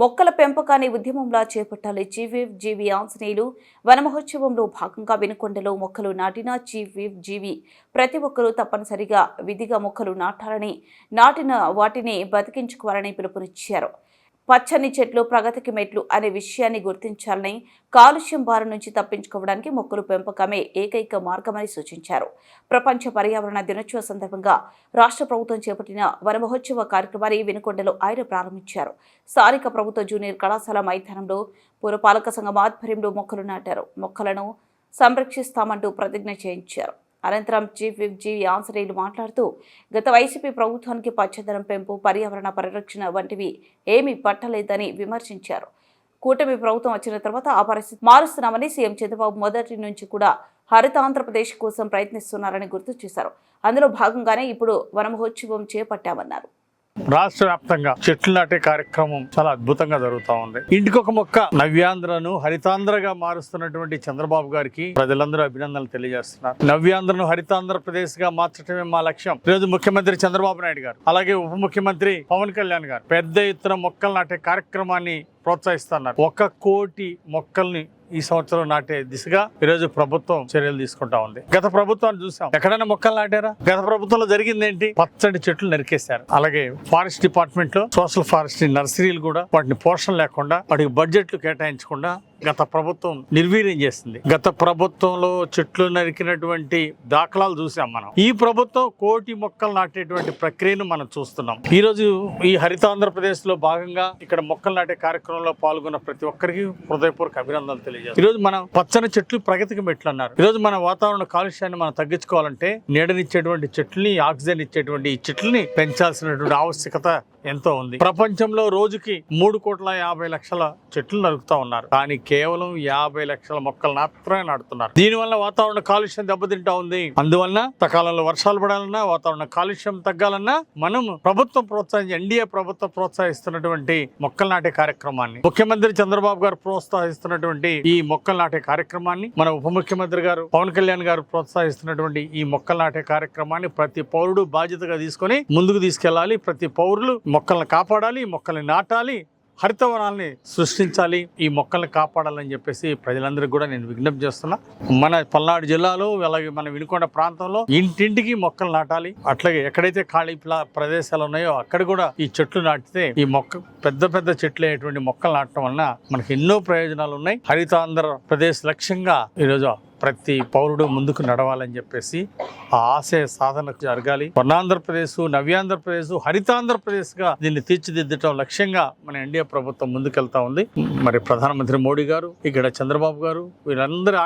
మొక్కల పెంపకాన్ని ఉద్యమంలా చేపట్టాలి చీఫ్ జీవి ఆంజనేయులు. వనమహోత్సవంలో భాగంగా వినుకొండలో మొక్కలు నాటిన చీఫ్ జీవి. ప్రతి ఒక్కరూ తప్పనిసరిగా విధిగా మొక్కలు నాటాలని నాటిన వాటిని బతికించుకోవాలని పిలుపునిచ్చారు. పచ్చని చెట్లు ప్రగతికి మెట్లు అనే విషయాన్ని గుర్తించాలని కాలుష్యం బారి నుంచి తప్పించుకోవడానికి మొక్కలు పెంపకమే ఏకైక మార్గమని సూచించారు. ప్రపంచ పర్యావరణ దినోత్సవ సందర్భంగా రాష్ట్ర ప్రభుత్వం చేపట్టిన వనమహోత్సవ కార్యక్రమాన్ని వినుకొండలో ఆయన ప్రారంభించారు. స్థానిక ప్రభుత్వ జూనియర్ కళాశాల మైదానంలో పురపాలక సంఘం ఆధ్వర్యంలో మొక్కలు నాటారు. మొక్కలను సంరక్షిస్తామంటూ ప్రతిజ్ఞ చేయించారు. అనంతరం చీఫ్ విప్ జి ఆంజనేయులు మాట్లాడుతూ గత వైసీపీ ప్రభుత్వానికి పచ్చదనం పెంపు పర్యావరణ పరిరక్షణ వంటివి ఏమీ పట్టలేదని విమర్శించారు. కూటమి ప్రభుత్వం వచ్చిన తర్వాత ఆ పరిస్థితి మారుస్తున్నామని సీఎం చంద్రబాబు మొదటి నుంచి కూడా హరిత ఆంధ్రప్రదేశ్ కోసం ప్రయత్నిస్తున్నారని గుర్తు చేశారు. అందులో భాగంగానే ఇప్పుడు వనమహోత్సవం చేపట్టామన్నారు. రాష్ట్ర వ్యాప్తంగా చెట్లు నాటే కార్యక్రమం చాలా అద్భుతంగా జరుగుతూ ఉంది. ఇంటికొక మొక్క నవ్యాంధ్రను హరితాంధ్రగా మారుస్తున్నటువంటి చంద్రబాబు గారికి ప్రజలందరూ అభినందనలు తెలియజేస్తున్నారు. నవ్యాంధ్రను హరితాంధ్రప్రదేశ్గా మార్చడమే మా లక్ష్యం. ఈరోజు ముఖ్యమంత్రి చంద్రబాబు నాయుడు గారు అలాగే ఉప ముఖ్యమంత్రి పవన్ కళ్యాణ్ గారు పెద్ద ఎత్తున మొక్కలు నాటే కార్యక్రమాన్ని ప్రోత్సహిస్తున్నారు. ఒక కోటి మొక్కల్ని ఈ సంవత్సరం నాటే దిశగా ఈరోజు ప్రభుత్వం చర్యలు తీసుకుంటా ఉంది. గత ప్రభుత్వాన్ని చూసాం. ఎక్కడైనా మొక్కలు నాటారా? గత ప్రభుత్వంలో జరిగింది ఏంటి? పచ్చడి చెట్లు నరికేశారు. అలాగే ఫారెస్ట్ డిపార్ట్మెంట్లో సోషల్ ఫారెస్ట్ నర్సరీలు కూడా వాటిని పోషణ లేకుండా వాటికి బడ్జెట్లు కేటాయించకుండా గత ప్రభుత్వం నిర్వీర్యం చేసింది గత ప్రభుత్వంలో చెట్లు నరికినటువంటి దాఖలాలు చూసాం మనం. ఈ ప్రభుత్వం కోటి మొక్కలు నాటేటువంటి ప్రక్రియను మనం చూస్తున్నాం. ఈ రోజు ఈ హరితాంధ్రప్రదేశ్లో భాగంగా ఇక్కడ మొక్కలు నాటే కార్యక్రమంలో పాల్గొన్న ప్రతి ఒక్కరికి హృదయపూర్వక అభినందనలు తెలియజేస్తారు ఈ రోజు మనం పచ్చని చెట్లు ప్రగతికి మెట్లు అన్నారు ఈ రోజు మన వాతావరణ కాలుష్యాన్ని మనం తగ్గించుకోవాలంటే నీడనిచ్చేటువంటి చెట్లని ఆక్సిజన్ ఇచ్చేటువంటి ఈ చెట్లని పెంచాల్సినటువంటి ఆవశ్యకత ఎంతో ఉంది. ప్రపంచంలో రోజుకి మూడు కోట్ల యాభై లక్షల చెట్లు నరుకుతా ఉన్నారు. కానీ కేవలం యాభై లక్షల మొక్కలు మాత్రమే నాటుతున్నారు. దీనివల్ల వాతావరణ కాలుష్యం దెబ్బతింటా ఉంది. అందువలన సకాలంలో వర్షాలు పడాలన్నా వాతావరణ కాలుష్యం తగ్గాలన్నా మనం ప్రభుత్వం ప్రోత్సహించి ఎన్డీఏ ప్రభుత్వం ప్రోత్సహిస్తున్నటువంటి మొక్కలు నాటే కార్యక్రమాన్ని ముఖ్యమంత్రి చంద్రబాబు గారు ప్రోత్సహిస్తున్నటువంటి ఈ మొక్కలు నాటే కార్యక్రమాన్ని మన ఉప ముఖ్యమంత్రి గారు పవన్ కళ్యాణ్ గారు ప్రోత్సహిస్తున్నటువంటి ఈ మొక్కలు నాటే కార్యక్రమాన్ని ప్రతి పౌరుడు బాధ్యతగా తీసుకొని ముందుకు తీసుకెళ్ళాలి ప్రతి పౌరులు మొక్కలను కాపాడాలి మొక్కల్ని నాటాలి. హరితవనాల్ని సృష్టించాలి ఈ మొక్కల్ని కాపాడాలని చెప్పేసి ప్రజలందరికీ కూడా నేను విజ్ఞప్తి చేస్తున్నా. మన పల్నాడు జిల్లాలో అలాగే మన వినుకొండ ప్రాంతంలో ఇంటింటికి మొక్కలు నాటాలి. అట్లాగే ఎక్కడైతే ఖాళీ ప్లా- ప్రదేశాలు ఉన్నాయో అక్కడ కూడా ఈ చెట్లు నాటితే ఈ మొక్క పెద్ద పెద్ద చెట్లు అయ్యేటువంటి మొక్కలు నాటడం వలన మనకి ఎన్నో ప్రయోజనాలు ఉన్నాయి. హరితాంధ్రప్రదేశ్ లక్ష్యంగా ఈరోజు ప్రతి పౌరుడు ముందుకు నడవాలని చెప్పేసి ఆ ఆశయ సాధనకు జరగాలి. వర్ణాంధ్రప్రదేశ్ నవ్యాంధ్రప్రదేశ్ హరితాంధ్రప్రదేశ్గా దీన్ని తీర్చిదిద్దటం లక్ష్యంగా మన ఎన్డీఏ ప్రభుత్వం ముందుకెళ్తా ఉంది. మరి ప్రధానమంత్రి మోడీ గారు ఇక్కడ చంద్రబాబు గారు వీళ్ళందరి